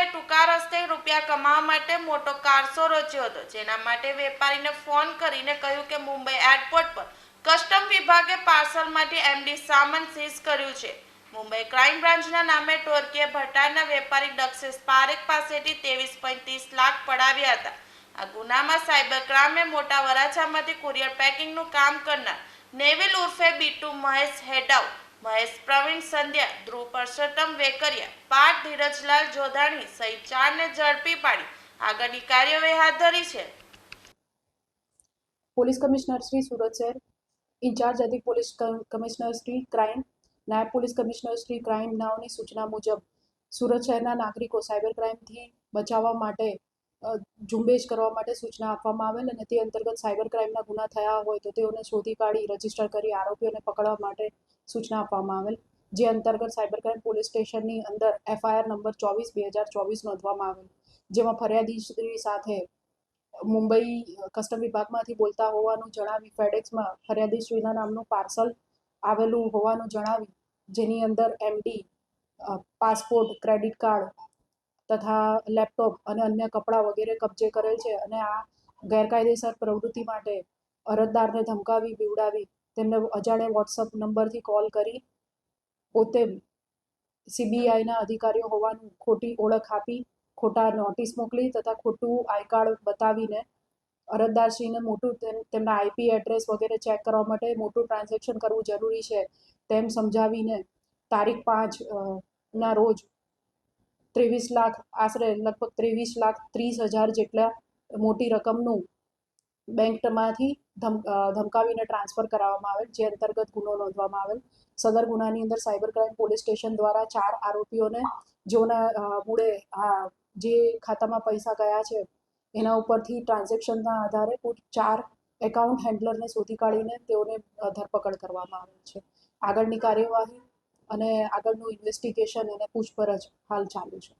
શખ્સોએ ટૂંકા રસ્તે રૂપિયા કમાવા માટે મોટો કારસો રચ્યો હતો. જેના માટે વેપારીને ફોન કરીને કહ્યું કે મુંબઈ એરપોર્ટ પર કસ્ટમ વિભાગે પાર્સલમાંથી એમડી સામાન સીઝ કર્યું છે. મુંબઈ ક્રાઇમ બ્રાન્ચના નામે ટોરકીએ ભટારના વેપારી દક્ષેશ પારેખ પાસેથી ત્રેવીસ ત્રીસ લાખ પડાવ્યા હતા. આ ગુનામાં સાયબર ક્રાઇમે મોટા વરાછામાંથી કુરિયર પેકિંગનું કામ કરનાર નેવિલ ઉર્ફે બીટુ મહેશ હેડાઉ મહેશ પ્રવીણ સંધ્યા, ધ્રુવ પરસોત્તમ વેકરિયા પાઠ ધીરજલાલ જોધાણી સહિત ચારને ઝડપી પાડી. આગળની કાર્યવાહી હાથ ધરી છે. પોલીસ કમિશનર શ્રી સુરત શહેર, ઇન્ચાર્જ અધિક પોલીસ કમિશનર શ્રી ક્રાઇમ, નાયબ પોલીસ કમિશનર શ્રી ક્રાઇમ નાઓની સૂચના મુજબ, સુરત શહેરના નાગરિકો સાયબર ક્રાઇમથી બચાવવા માટે ઝુંબેશ કરવા માટે સૂચના આપવામાં આવેલ અને તે અંતર્ગત સાયબર ક્રાઇમના ગુના થયા હોય તો તેઓને શોધી કાઢી, રજિસ્ટર કરી આરોપીઓને પકડવા માટે સૂચના આપવામાં આવેલ, જે અંતર્ગત સાયબર ક્રાઇમ પોલીસ સ્ટેશનની અંદર એફઆઈઆર નંબર ચોવીસ બે હજાર ચોવીસ નોંધવામાં આવેલ. જેમાં ફરિયાદી સાથે મુંબઈ કસ્ટમ વિભાગમાંથી બોલતા હોવાનું જણાવી ફેડેક્સમાં ફરિયાદીશ્રીના નામનું પાર્સલ આવેલું હોવાનું જણાવી, જેની અંદર એમડી પાસપોર્ટ, ક્રેડિટ કાર્ડ તથા લેપટોપ અને અન્ય કપડાં વગેરે કબજે કરેલ છે અને આ ગેરકાયદેસર પ્રવૃત્તિ માટે અરજદારને ધમકાવી બીવડાવી તેમને અજાણ્યા વોટ્સઅપ નંબરથી કોલ કરી. પોતે સીબીઆઈના અધિકારીઓ હોવાનું ખોટી ઓળખ આપી, ખોટા નોટિસ મોકલી તથા ખોટું આઈ કાર્ડ બતાવીને અરજદારશ્રીને મોટું તેમ- તેમના આઈપી એડ્રેસ વગેરે ચેક કરવા માટે મોટું ટ્રાન્ઝેક્શન કરવું જરૂરી છે તેમ સમજાવીને તારીખ પાંચ ના રોજ ત્રેવીસ લાખ, આશરે લગભગ ત્રેવીસ લાખ ત્રીસ હજાર જેટલા મોટી રકમનું બેંકમાંથી ધમકાવીને ટ્રાન્સફર કરાવવામાં આવેલ, જે અંતર્ગત ગુનો નોંધવામાં આવેલ. સદર ગુનાની અંદર સાયબર ક્રાઇમ પોલીસ સ્ટેશન દ્વારા ચાર આરોપીઓને જેઓના મૂળે જે ખાતામાં પૈસા ગયા છે, એના ઉપરથી ટ્રાન્ઝેક્શનના આધારે ચાર એકાઉન્ટ હેન્ડલરને શોધી કાઢીને તેઓને ધરપકડ કરવામાં આવેલ છે. આગળની કાર્યવાહી અને આગળનું ઇન્વેસ્ટિગેશન અને પૂછપરછ હાલ ચાલુ છે.